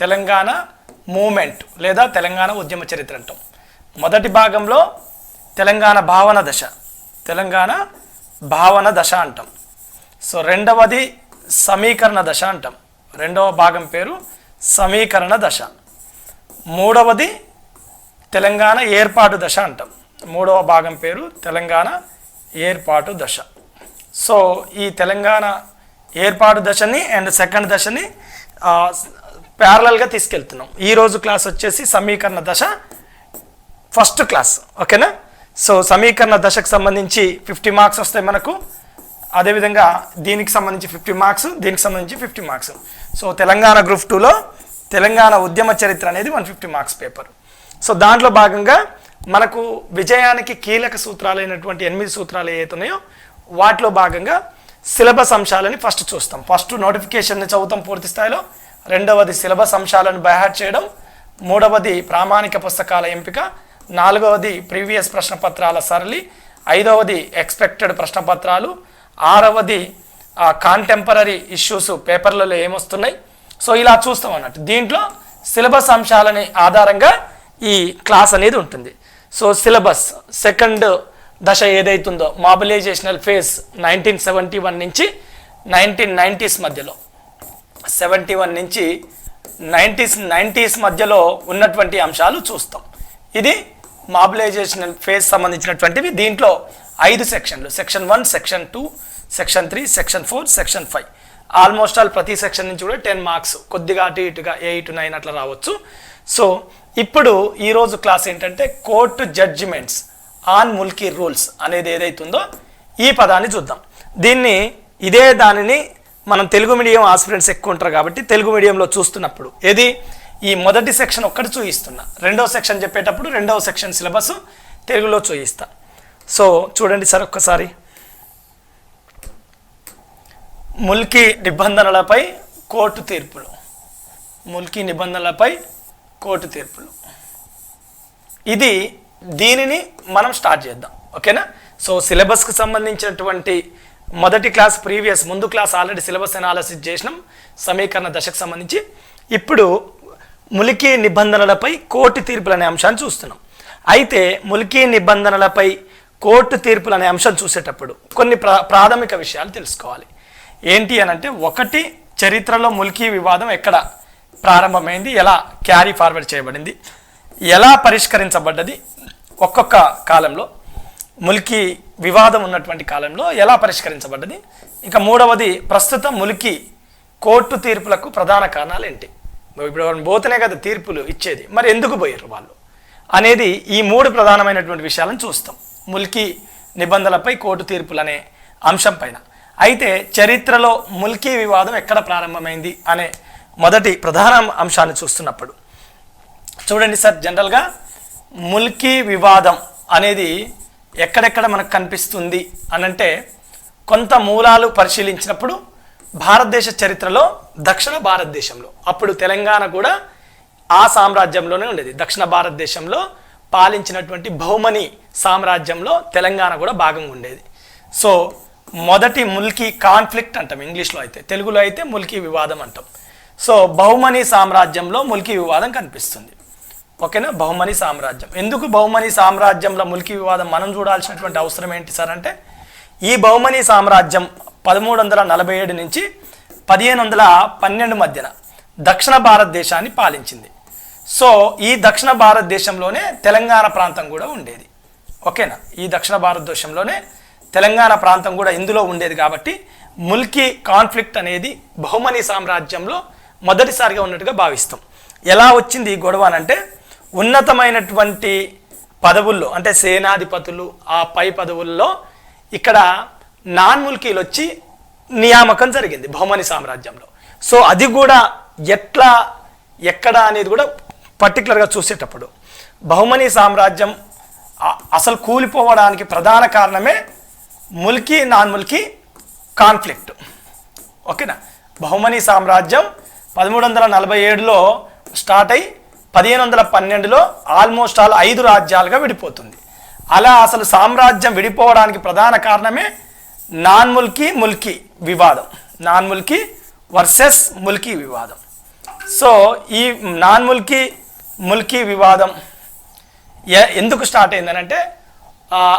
Telangana moment లేదా తెలంగాణ ఉద్యమ చరిత్ర అంటాం. మొదటి భాగంలో తెలంగాణ భావన దశ తెలంగాణ భావన దశ అంటాం. సో రెండవది సమీకరణ దశ అంటాం. రెండవ భాగం పేరు సమీకరణ దశ. మూడవది తెలంగాణ ఏర్పాటు దశ అంటాం. మూడవ భాగం పేరు తెలంగాణ ఏర్పాటు దశ. సో ఈ తెలంగాణ ఏర్పాటు దశని అండ్ సెకండ్ దశని ప్యారలల్గా తీసుకెళ్తున్నాం. ఈరోజు క్లాస్ వచ్చేసి సమీకరణ దశ ఫస్ట్ క్లాస్. ఓకేనా? సో సమీకరణ దశకు సంబంధించి ఫిఫ్టీ మార్క్స్ వస్తాయి మనకు. అదేవిధంగా దీనికి సంబంధించి ఫిఫ్టీ మార్క్స్ దీనికి సంబంధించి fifty marks. So Telangana group టూలో తెలంగాణ ఉద్యమ చరిత్ర అనేది one fifty marks paper. So దాంట్లో భాగంగా మనకు విజయానికి కీలక సూత్రాలైనటువంటి ఎనిమిది సూత్రాలు ఏవైతే ఉన్నాయో వాటిలో భాగంగా సిలబస్ అంశాలని ఫస్ట్ చూస్తాం. ఫస్ట్ నోటిఫికేషన్ని చదువుతాం పూర్తి స్థాయిలో. రెండవది సిలబస్ అంశాలను బైహార్ట్ చేయడం మూడవది ప్రామాణిక పుస్తకాల ఎంపిక నాలుగవది ప్రీవియస్ ప్రశ్నపత్రాల సరళి ఐదవది ఎక్స్పెక్టెడ్ ప్రశ్నపత్రాలు ఆరవది కాంటెంపరీ ఇష్యూస్ పేపర్లలో ఏమొస్తున్నాయి. సో ఇలా చూస్తాం అన్నట్టు. దీంట్లో సిలబస్ అంశాలని ఆధారంగా ఈ క్లాస్ అనేది ఉంటుంది. సో సిలబస్ సెకండ్ దశ ఏదైతుందో mobilisational phase nineteen seventy one నుంచి నైన్టీన్ నైంటీస్ మధ్యలో. సెవెంటీ వన్ నుంచి నైంటీస్ నైంటీస్ మధ్యలో ఉన్నటువంటి అంశాలు చూస్తాం. ఇది మాబులైజేషన్ ఫేజ్ సంబంధించినటువంటివి. దీంట్లో ఐదు సెక్షన్లు. Section one section two section three section four section five. Almost all ప్రతి సెక్షన్ నుంచి కూడా టెన్ మార్క్స్. కొద్దిగా అటు ఇటుగా ఎయిట్ నైన్ అట్లా రావచ్చు. సో ఇప్పుడు ఈరోజు క్లాస్ ఏంటంటే court judgements on Mulki rules అనేది ఏదైతుందో ఈ పదాన్ని చూద్దాం. దీన్ని ఇదే దానిని మనం తెలుగు మీడియం ఆస్పిరెంట్స్ ఎక్కువ ఉంటారు కాబట్టి తెలుగు మీడియంలో చూస్తున్నప్పుడు. ఏది? ఈ మొదటి సెక్షన్ ఒక్కటి చూయిస్తున్నా. రెండవ సెక్షన్ చెప్పేటప్పుడు రెండవ సెక్షన్ సిలబస్ తెలుగులో చూయిస్తా. సో చూడండి సార్ ఒక్కసారి. ముల్కీ నిబంధనలపై కోర్టు తీర్పులు. ముల్కీ నిబంధనలపై కోర్టు తీర్పులు. ఇది దీనిని మనం స్టార్ట్ చేద్దాం. ఓకేనా? సో సిలబస్కి సంబంధించినటువంటి మొదటి క్లాస్ ప్రీవియస్ ముందు క్లాస్ ఆల్రెడీ సిలబస్ అనాలసిస్ చేసినాం. సమీకరణ దశకు సంబంధించి. ఇప్పుడు ములికీ నిబంధనలపై కోర్టు తీర్పులు అనే అంశాన్ని చూస్తున్నాం. అయితే ములికీ నిబంధనలపై కోర్టు తీర్పులు అనే అంశం చూసేటప్పుడు కొన్ని ప్రా ప్రాథమిక విషయాలు తెలుసుకోవాలి. ఏంటి అని అంటే ఒకటి చరిత్రలో ములికీ వివాదం ఎక్కడ ప్రారంభమైంది ఎలా క్యారీ ఫార్వర్డ్ చేయబడింది ఎలా పరిష్కరించబడ్డది ఒక్కొక్క కాలంలో. ములికి వివాదం ఉన్నటువంటి కాలంలో ఎలా పరిష్కరించబడ్డది? ఇంకా మూడవది ప్రస్తుతం ములికి కోర్టు తీర్పులకు ప్రధాన కారణాలు ఏంటి ఇప్పుడు వాళ్ళు పోతేనే కదా తీర్పులు ఇచ్చేది. మరి ఎందుకు పోయారు వాళ్ళు? అనేది ఈ మూడు ప్రధానమైనటువంటి విషయాలను చూస్తాం. ముల్కీ నిబంధనలపై కోర్టు తీర్పులు అనే అంశం పైన. అయితే చరిత్రలో ముల్కీ వివాదం ఎక్కడ ప్రారంభమైంది అనే మొదటి ప్రధాన అంశాన్ని చూస్తున్నప్పుడు. చూడండి సార్ జనరల్గా ముల్కీ వివాదం అనేది ఎక్కడెక్కడ మనకు కనిపిస్తుంది అనంటే కొంత మూలాలు పరిశీలించినప్పుడు భారతదేశ చరిత్రలో దక్షిణ భారతదేశంలో అప్పుడు తెలంగాణ కూడా ఆ సామ్రాజ్యంలోనే ఉండేది. దక్షిణ భారతదేశంలో పాలించినటువంటి బహుమని సామ్రాజ్యంలో తెలంగాణ కూడా భాగంగా ఉండేది. సో మొదటి ముల్కీ కాన్ఫ్లిక్ట్ అంటాం ఇంగ్లీష్లో అయితే తెలుగులో అయితే ముల్కీ వివాదం అంటాం. సో బహుమని సామ్రాజ్యంలో ముల్కీ వివాదం కనిపిస్తుంది. ఓకేనా? బహుమని సామ్రాజ్యం. ఎందుకు బహుమని సామ్రాజ్యంలో ములికి వివాదం మనం చూడాల్సినటువంటి అవసరం ఏంటి సార్ అంటే ఈ బహుమని సామ్రాజ్యం పదమూడు వందల నలభై ఏడు నుంచి పదిహేను వందల పన్నెండు మధ్యన దక్షిణ భారతదేశాన్ని పాలించింది. సో ఈ దక్షిణ భారతదేశంలోనే తెలంగాణ ప్రాంతం కూడా ఉండేది. ఓకేనా? ఈ దక్షిణ భారతదేశంలోనే తెలంగాణ ప్రాంతం కూడా ఇందులో ఉండేది కాబట్టి ముల్కీ కాన్ఫ్లిక్ట్ అనేది బహుమని సామ్రాజ్యంలో మొదటిసారిగా ఉన్నట్టుగా భావిస్తాం. ఎలా వచ్చింది ఈ గొడవ అంటే ఉన్నతమైనటువంటి పదవుల్లో అంటే సేనాధిపతులు ఆ పై పదవుల్లో ఇక్కడ నాన్ ముల్కీలు వచ్చి నియామకం జరిగింది బహుమని సామ్రాజ్యంలో. సో అది కూడా ఎట్లా ఎక్కడ అనేది కూడా పర్టికులర్గా చూసేటప్పుడు బహుమని సామ్రాజ్యం అసలు కూలిపోవడానికి ప్రధాన కారణమే ముల్కీ నాన్ ముల్కీ కాన్ఫ్లిక్ట్. ఓకేనా? బహుమని సామ్రాజ్యం పదమూడు వందల నలభై ఏడులో స్టార్ట్ అయ్యి పదిహేను వందల పన్నెండులో ఆల్మోస్ట్ ఆల్ ఐదు రాజ్యాలుగా విడిపోతుంది. అలా అసలు సామ్రాజ్యం విడిపోవడానికి ప్రధాన కారణమే నాన్ ముల్కీ ముల్కీ వివాదం. నాన్ ముల్కీ వర్సెస్ ముల్కీ వివాదం. సో ఈ నాన్ ముల్కీ ముల్కీ వివాదం ఎ- ఎందుకు స్టార్ట్ అయిందనంటే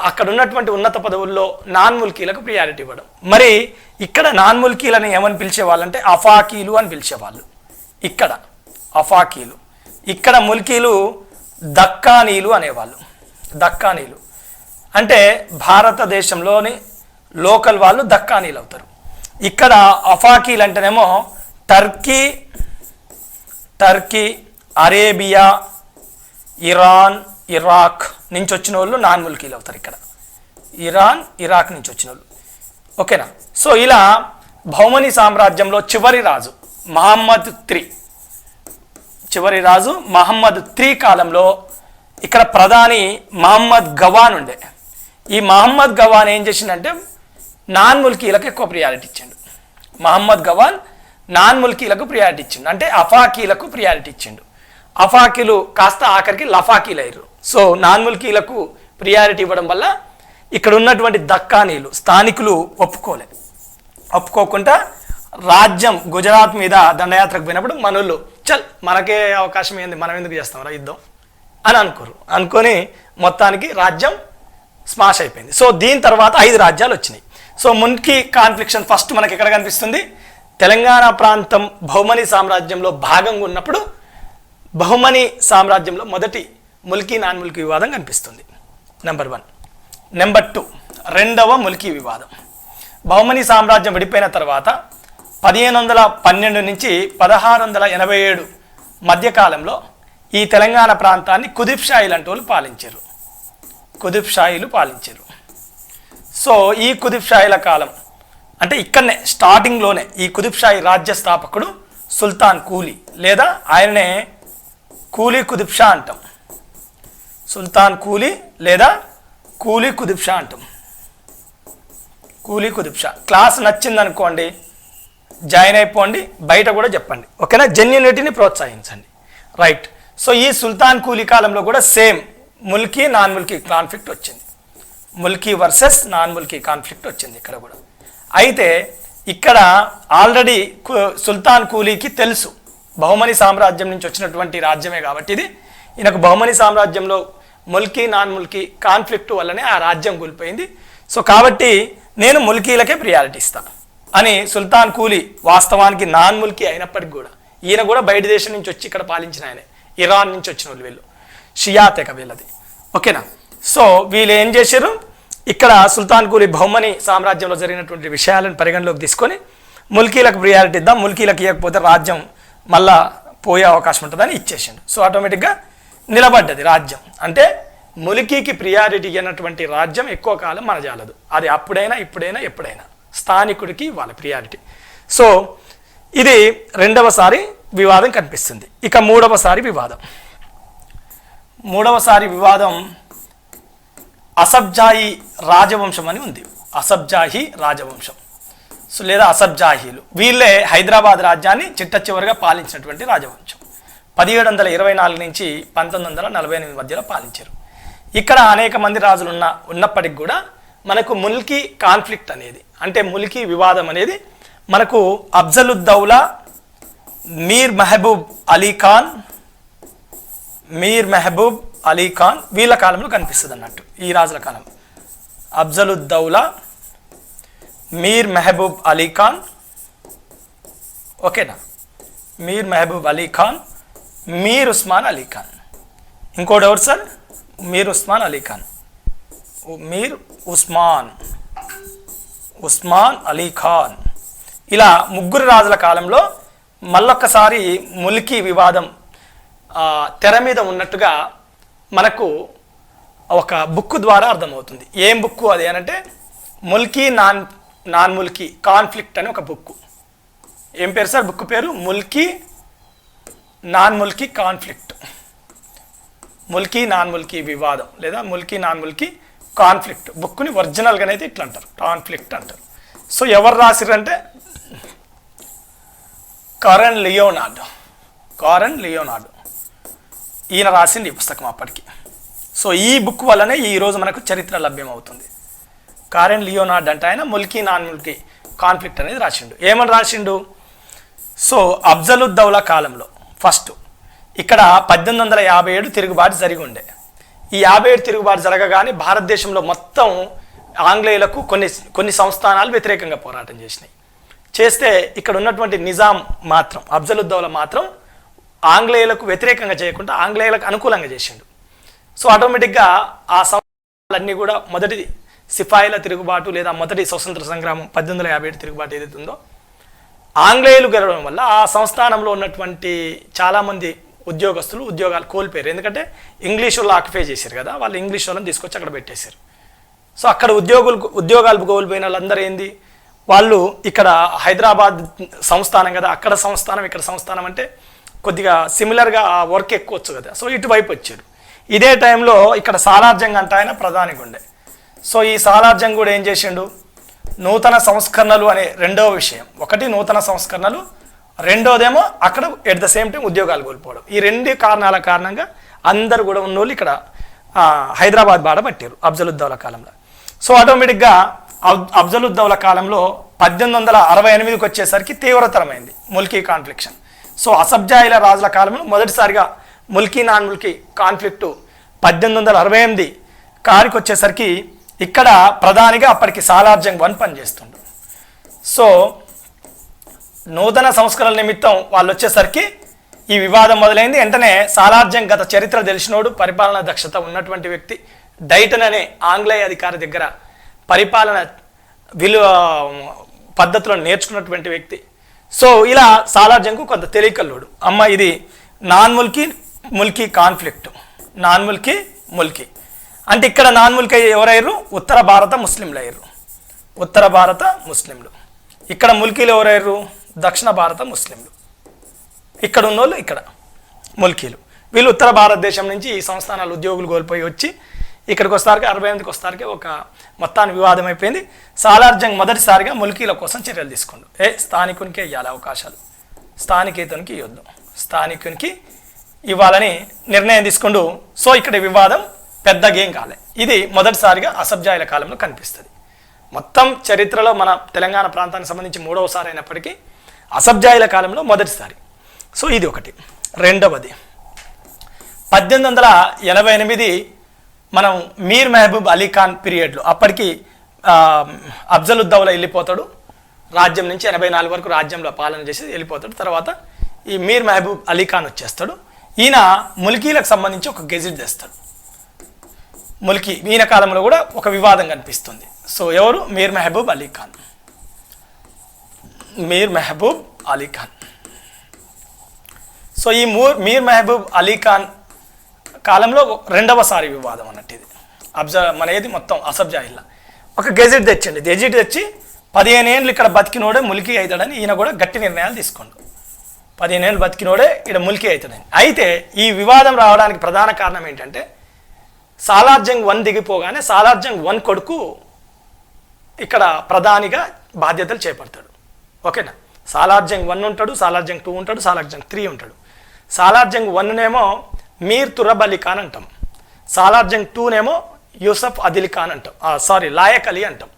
అక్కడ ఉన్నటువంటి ఉన్నత పదవుల్లో నాన్ ముల్కీలకు ప్రియారిటీ ఇవ్వడం. మరి ఇక్కడ నాన్ ముల్కీలని ఏమని పిలిచేవాళ్ళంటే అఫాకీలు అని పిలిచేవాళ్ళు. ఇక్కడ అఫాకీలు. ఇక్కడ ముల్కీలు దక్కానీలు అనేవాళ్ళు. దక్కానీలు. అంటే భారతదేశంలోని లోకల్ వాళ్ళు దక్కానీలు అవుతారు. ఇక్కడ అఫాకీలు అంటేనేమో Turkey Turkey Arabia Iran Iraq నుంచి వచ్చిన వాళ్ళు నాన్ ముల్కీలు అవుతారు ఇక్కడ. ఇరాన్ ఇరాక్ నుంచి వచ్చిన వాళ్ళు ఓకేనా? సో ఇలా భౌమని సామ్రాజ్యంలో చివరి రాజు మహమ్మద్ త్రీ. చివరి రాజు మహమ్మద్ త్రీ కాలంలో ఇక్కడ ప్రధాని మహమ్మద్ గవాన్ ఉండే. ఈ మహమ్మద్ గవాన్ ఏం చేసిండంటే నాన్ ముల్కీలకు ఎక్కువ ప్రియారిటీ ఇచ్చిండు. మహమ్మద్ గవాన్ నాన్ ముల్కీలకు ప్రియారిటీ ఇచ్చిండు. అంటే అఫాకీలకు ప్రియారిటీ ఇచ్చిండు. అఫాకీలు కాస్త ఆఖరికి లఫాకీలు అయ్యారు సో నాన్ ముల్కీలకు ప్రియారిటీ ఇవ్వడం వల్ల ఇక్కడ ఉన్నటువంటి దక్కానీలు స్థానికులు ఒప్పుకోలే. ఒప్పుకోకుండా రాజ్యం గుజరాత్ మీద దండయాత్రకు పోయినప్పుడు మనోళ్ళు చల్ మనకే అవకాశం ఏంది? మనం ఎందుకు చేస్తాం రా యుద్ధం అని అనుకోరు. అనుకొని మొత్తానికి రాజ్యం స్మాష్ అయిపోయింది. సో దీని తర్వాత ఐదు రాజ్యాలు వచ్చినాయి. సో మున్కి కాన్ఫ్లిక్షన్ ఫస్ట్ మనకి ఎక్కడ కనిపిస్తుంది? తెలంగాణ ప్రాంతం బహుమని సామ్రాజ్యంలో భాగంగా ఉన్నప్పుడు బహుమని సామ్రాజ్యంలో మొదటి ముల్కీ నాన్ ముల్కీ వివాదం కనిపిస్తుంది. నెంబర్ వన్ నెంబర్ టూ రెండవ ముల్కీ వివాదం. బహుమని సామ్రాజ్యం విడిపోయిన తర్వాత పదిహేను వందల పన్నెండు నుంచి పదహారు వందల ఎనభై ఏడు మధ్యకాలంలో ఈ తెలంగాణ ప్రాంతాన్ని కుతుబ్ షాయిలు అంటూ వాళ్ళు పాలించారు. కుతుబ్ షాయిలు పాలించారు. సో ఈ కుతుబ్ షాయిల కాలం అంటే ఇక్కడనే స్టార్టింగ్లోనే ఈ కుతుబ్ షాయి రాజ్య స్థాపకుడు సుల్తాన్ కూలీ లేదా ఆయననే కూలీ కుతుబ్ షా అంటాం. సుల్తాన్ కూలీ లేదా కూలీ కుతుబ్ షా అంటాం. కూలీ కుతుబ్ షా. క్లాస్ నచ్చిందనుకోండి జాయిన్ అయిపోండి బయట కూడా చెప్పండి. ఓకేనా? జెన్యునిటీని ప్రోత్సహించండి. రైట్. సో ఈ సుల్తాన్ కూలీ కాలంలో కూడా same Mulki non Mulki conflict వచ్చింది. Mulki versus non Mulki conflict వచ్చింది ఇక్కడ కూడా. అయితే ఇక్కడ ఆల్రెడీ సుల్తాన్ కూలీకి తెలుసు. బహుమని సామ్రాజ్యం నుంచి వచ్చినటువంటి రాజ్యమే కాబట్టి ఇది. ఈయనకు బహుమని సామ్రాజ్యంలో ముల్కీ నాన్ ముల్కీ కాన్ఫ్లిక్ట్ వల్లనే ఆ రాజ్యం కూలిపోయింది. సో కాబట్టి నేను ముల్కీలకే ప్రియారిటీ ఇస్తాను. అని సుల్తాన్ కూలీ వాస్తవానికి నాన్ ముల్కీ అయినప్పటికీ కూడా ఈయన కూడా బయట దేశం నుంచి వచ్చి ఇక్కడ పాలించిన ఆయనే ఇరాన్ నుంచి వచ్చిన వాళ్ళు వీళ్ళు. షియా తెగ వీళ్ళది. ఓకేనా? సో వీళ్ళు ఏం చేశారు? ఇక్కడ సుల్తాన్ కూలీ బహుమని సామ్రాజ్యంలో జరిగినటువంటి విషయాలను పరిగణలోకి తీసుకొని ముల్కీలకు ప్రియారిటీ ఇద్దాం ముల్కీలకు ఇవ్వకపోతే రాజ్యం మళ్ళా పోయే అవకాశం ఉంటుందని ఇచ్చేసిండు. సో ఆటోమేటిక్గా నిలబడ్డది రాజ్యం. అంటే ములికీకి ప్రియారిటీ అయినటువంటి రాజ్యం ఎక్కువ కాలం మనజాలదు అది అప్పుడైనా ఇప్పుడైనా ఎప్పుడైనా. స్థానికుడికి వాళ్ళ ప్రియారిటీ. సో ఇది రెండవసారి వివాదం కనిపిస్తుంది. ఇక మూడవసారి వివాదం. మూడవసారి వివాదం అసబ్జాయి రాజవంశం అని ఉంది. అసబ్జాహి రాజవంశం. సో లేదా అసబ్జాహీలు. వీళ్ళే హైదరాబాద్ రాజ్యాన్ని చిట్ట చివరిగా పాలించినటువంటి రాజవంశం. పదిహేడు వందల ఇరవై నాలుగు నుంచి పంతొమ్మిది వందల నలభై ఎనిమిది మధ్యలో పాలించారు. ఇక్కడ అనేక మంది రాజులు ఉన్న ఉన్నప్పటికి కూడా మనకు ముల్కీ కాన్ఫ్లిక్ట్ అనేది అంటే ములికి వివాదం అనేది మనకు అఫ్జలుద్దౌలా మీర్ మెహబూబ్ అలీ ఖాన్ మీర్ మెహబూబ్ అలీ ఖాన్ వీళ్ళ కాలంలో కనిపిస్తుంది అన్నట్టు ఈ రాజుల కాలం. అఫ్జలుద్దౌలా మీర్ మెహబూబ్ అలీ ఖాన్ ఓకేనా? మీర్ మెహబూబ్ అలీ ఖాన్ మీర్ ఉస్మాన్ అలీ ఖాన్. ఇంకోటి ఎవరు సార్? మీర్ ఉస్మాన్ అలీ ఖాన్. మీర్ ఉస్మాన్. ఉస్మాన్ అలీ ఖాన్. ఇలా ముగ్గురు రాజుల కాలంలో మళ్ళొక్కసారి ములికి వివాదం తెర మీద ఉన్నట్టుగా మనకు ఒక బుక్ ద్వారా అర్థమవుతుంది. ఏం బుక్ అది అనంటే Mulki non non Mulki conflict అని ఒక బుక్ ఏం పేరు సార్ బుక్ పేరు? Mulki non Mulki conflict. Mulki non Mulki వివాదం లేదా ముల్కీ నాన్ ముల్కీ కాన్ఫ్లిక్ట్ బుక్ని ఒరిజినల్గా అనేది ఇట్లా అంటారు కాన్ఫ్లిక్ట్ అంటారు. సో ఎవరు రాసిరంటే కరణ్ లియోనార్డ్ కారన్ లియోనార్డ్ ఈయన రాసింది ఈ పుస్తకం అప్పటికి. సో ఈ బుక్ వల్లనే ఈ రోజు మనకు చరిత్ర లభ్యం అవుతుంది కారెన్ లియోనార్డ్ అంటే ఆయన ముల్కీ నాన్ ముల్కీ కాన్ఫ్లిక్ట్ అనేది రాసిండు. ఏమని రాసిండు? సో అఫ్జలుద్దౌలా కాలంలో ఫస్ట్ ఇక్కడ పద్దెనిమిది వందల యాభై ఏడు తిరుగుబాటు జరిగి ఉండే. ఈ యాభై ఏడు తిరుగుబాటు జరగగానే భారతదేశంలో మొత్తం ఆంగ్లేయులకు కొన్ని కొన్ని సంస్థానాలు వ్యతిరేకంగా పోరాటం చేసినాయి. చేస్తే ఇక్కడ ఉన్నటువంటి నిజాం మాత్రం అఫ్జలుద్దౌలా మాత్రం ఆంగ్లేయులకు వ్యతిరేకంగా చేయకుండా ఆంగ్లేయులకు అనుకూలంగా చేసిండు. సో ఆటోమేటిక్గా ఆ సంస్థలన్నీ కూడా మొదటి సిపాయిల తిరుగుబాటు లేదా మొదటి స్వతంత్ర సంగ్రామం పద్దెనిమిది వందల యాభై ఏడు తిరుగుబాటు ఏదైతే ఉందో ఆంగ్లేయులు గెలవడం వల్ల ఆ సంస్థానంలో ఉన్నటువంటి చాలామంది ఉద్యోగస్తులు ఉద్యోగాలు కోల్పోయారు. ఎందుకంటే ఇంగ్లీష్ వాళ్ళు ఆక్యుపై చేశారు కదా వాళ్ళు ఇంగ్లీష్ వాళ్ళని తీసుకొచ్చి అక్కడ పెట్టేశారు. సో అక్కడ ఉద్యోగులు ఉద్యోగాలు కోల్పోయిన వాళ్ళందరూ ఏంది? వాళ్ళు ఇక్కడ హైదరాబాద్ సంస్థానం కదా అక్కడ సంస్థానం ఇక్కడ సంస్థానం అంటే కొద్దిగా సిమిలర్గా ఆ వర్క్ ఎక్కువచ్చు కదా. సో ఇటువైపు వచ్చారు. ఇదే టైంలో ఇక్కడ సాలార్జంగ్ అంటే ఆయన ప్రధానిగా ఉండే సో ఈ సాలార్జంగ్ కూడా ఏం చేసిండు? నూతన సంస్కరణలు అనే రెండవ విషయం. ఒకటి నూతన సంస్కరణలు రెండోదేమో అక్కడ ఎట్ ద సేమ్ టైం ఉద్యోగాలు కోల్పోవడం. ఈ రెండు కారణాల కారణంగా అందరు కూడా ఉన్నోళ్ళు ఇక్కడ హైదరాబాద్ బాట పట్టారు అఫ్జలుద్దౌల కాలంలో. సో ఆటోమేటిక్గా అఫ్జలుద్దౌల కాలంలో పద్దెనిమిది వందల అరవై ఎనిమిదికి వచ్చేసరికి తీవ్రతరమైంది ముల్కీ కాన్ఫ్లిక్షన్. సో అసబ్జాయిల రాజుల కాలంలో మొదటిసారిగా ముల్కీ నాన్ ముల్కీ కాన్ఫ్లిక్టు పద్దెనిమిది వందల అరవై ఎనిమిది కారికి వచ్చేసరికి ఇక్కడ ప్రధానిగా అప్పటికి సాలార్జంగ్ వన్ పనిచేస్తుండ్రు సో నూతన సంస్కరణల నిమిత్తం వాళ్ళు వచ్చేసరికి ఈ వివాదం మొదలైంది. వెంటనే సాలార్జంగ్ గత చరిత్ర తెలిసినోడు పరిపాలనా దక్షత ఉన్నటువంటి వ్యక్తి డైటన్ అనే ఆంగ్లేయ అధికారి దగ్గర పరిపాలన విలువ పద్ధతులను నేర్చుకున్నటువంటి వ్యక్తి. సో ఇలా సాలార్జంకు కొంత తెలియకల్లోడు. అమ్మ ఇది non Mulki Mulki conflict. Non Mulki. Mulki అంటే ఇక్కడ నాన్ ముల్కీ ఎవరయ్యారు? ఉత్తర భారత ముస్లింలు అయ్యారు ఉత్తర భారత ముస్లింలు. ఇక్కడ ముల్కీలు ఎవరయ్యారు? దక్షిణ భారత ముస్లింలు. ఇక్కడ ఉన్నోళ్ళు ఇక్కడ ముల్కీలు. వీళ్ళు ఉత్తర భారతదేశం నుంచి ఈ సంస్థానాలు ఉద్యోగులు కోల్పోయి వచ్చి ఇక్కడికి వస్తారికి అరవై ఎనిమిదికి వస్తారికి ఒక మొత్తాన్ని వివాదం అయిపోయింది. సాలార్జంగ్ మొదటిసారిగా ముల్కీల కోసం చర్యలు తీసుకుండు. ఏ స్థానికునికే ఇవ్వాలి అవకాశాలు. స్థానికేతనికి ఇవ్వద్దు స్థానికునికి ఇవ్వాలని నిర్ణయం తీసుకుండు. సో ఇక్కడ వివాదం పెద్ద గేమ్ కాలే. ఇది మొదటిసారిగా అసబ్జాయిల కాలంలో కనిపిస్తుంది. మొత్తం చరిత్రలో మన తెలంగాణ ప్రాంతానికి సంబంధించి మూడవసారి అయినప్పటికీ అసబ్జాయిల కాలంలో మొదటిసారి. సో ఇది ఒకటి. రెండవది పద్దెనిమిది వందల ఎనభై ఎనిమిది మనం మీర్ మెహబూబ్ అలీ ఖాన్ పీరియడ్లో అప్పటికి అఫ్జలుద్దౌలా వెళ్ళిపోతాడు. రాజ్యం నుంచి ఎనభై నాలుగు వరకు రాజ్యంలో పాలన చేసి వెళ్ళిపోతాడు. తర్వాత ఈ మీర్ మెహబూబ్ అలీ ఖాన్ వచ్చేస్తాడు. ఈయన ముల్కీలకు సంబంధించి ఒక గెజిట్ తెస్తాడు. ములికి ఈయన కాలంలో కూడా ఒక వివాదం కనిపిస్తుంది. సో ఎవరు? మీర్ మెహబూబ్ అలీ ఖాన్. మీర్ మెహబూబ్ అలీ ఖాన్ సో ఈ మూర్ మీర్ మెహబూబ్ అలీ ఖాన్ కాలంలో రెండవసారి వివాదం అన్నట్టు ఇది. అబ్జా మన ఏది మొత్తం అసబ్జాహిల్లా ఒక గెజిట్ తెచ్చండి. గెజిట్ తెచ్చి పదిహేను ఏళ్ళు ఇక్కడ బతికినోడే ములికి అవుతాడని ఈయన కూడా గట్టి నిర్ణయాలు తీసుకోండు. పదిహేను ఏళ్ళు బతికినోడే ఇక్కడ ములికి అవుతాడని. అయితే ఈ వివాదం రావడానికి ప్రధాన కారణం ఏంటంటే సాలార్జంగ్ వన్ దిగిపోగానే సాలార్జంగ్ వన్ కొడుకు ఇక్కడ ప్రధానిగా బాధ్యతలు చేపడతాడు. ఓకేనా? సాలార్జంగ్ వన్ ఉంటాడు సాలార్జంగ్ టూ ఉంటాడు సాలార్జంగ్ త్రీ ఉంటాడు. సాలార్జంగ్ వన్నేమో మీర్ తురబ్ అలీ ఖాన్ అంటాం. సాలార్జంగ్ టూనేమో యూసఫ్ అదిల్ ఖాన్ అంటాం సారీ లాయక్ అలీ అంటాం.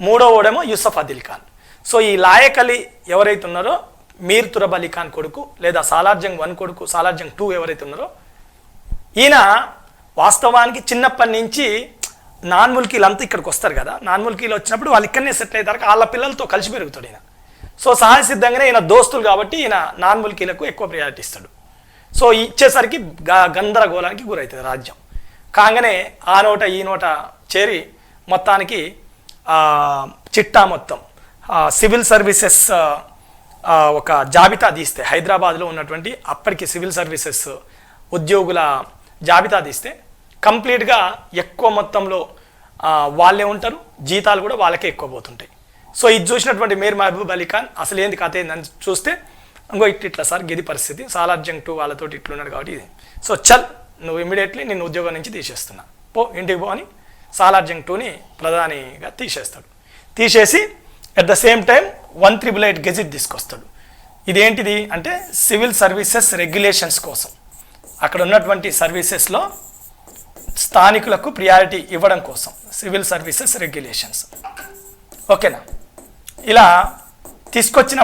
మూడో ఓడేమో యూసఫ్ అదిల్ ఖాన్ సో ఈ లాయక్ అలీ ఎవరైతే ఉన్నారో మీర్ తురబ్ అలీ ఖాన్ కొడుకు లేదా సాలార్జంగ్ వన్ కొడుకు సాలార్జంగ్ టూ ఎవరైతే ఉన్నారో ఈయన వాస్తవానికి చిన్నప్పటి నుంచి నాన్ ముల్కీలు అంతా ఇక్కడికి వస్తారు కదా. నాన్ ముల్కీలు వచ్చినప్పుడు వాళ్ళు ఇక్కడనే సెటిల్ అవుతారు వాళ్ళ పిల్లలతో కలిసి పెరుగుతాడు ఈయన. సో సహజసిద్ధంగానే ఈయన దోస్తులు కాబట్టి ఈయన నాన్ ముల్కీలకు ఎక్కువ ప్రయారిటీ ఇస్తాడు. సో ఇచ్చేసరికి గ- గందరగోళానికి గురవుతుంది రాజ్యం. కాగానే ఆ నోట ఈ నోట చేరి మొత్తానికి చిట్టా మొత్తం సివిల్ సర్వీసెస్ ఒక జాబితా తీస్తే హైదరాబాద్లో ఉన్నటువంటి అప్పటికి సివిల్ సర్వీసెస్ ఉద్యోగుల జాబితా తీస్తే కంప్లీట్గా ఎక్కువ మొత్తంలో వాళ్ళే ఉంటారు జీతాలు కూడా వాళ్ళకే ఎక్కువ పోతుంటాయి. సో ఇది చూసినటువంటి మేర్ మహబూబ్ అలీ ఖాన్ అసలు ఏంది కథ ఏందని చూస్తే ఇంకో ఇట్ ఇట్లా సార్ గది పరిస్థితి. సాలార్జంగ్ టూ వాళ్ళతో ఇట్లున్నాడు కాబట్టి ఇది. సో చల్ నువ్వు ఇమీడియట్లీ నేను ఉద్యోగం నుంచి తీసేస్తున్నా. పో ఇంటికి పో అని సాలార్జంగ్ టూని ప్రధానిగా తీసేస్తాడు. తీసేసి at the same time one triple eight gazette తీసుకొస్తాడు. ఇదేంటిది అంటే సివిల్ సర్వీసెస్ రెగ్యులేషన్స్ కోసం. అక్కడ ఉన్నటువంటి సర్వీసెస్లో స్థానికులకు ప్రియారిటీ ఇవ్వడం కోసం. Civil services regulations. ఓకేనా? ఇలా తీసుకొచ్చిన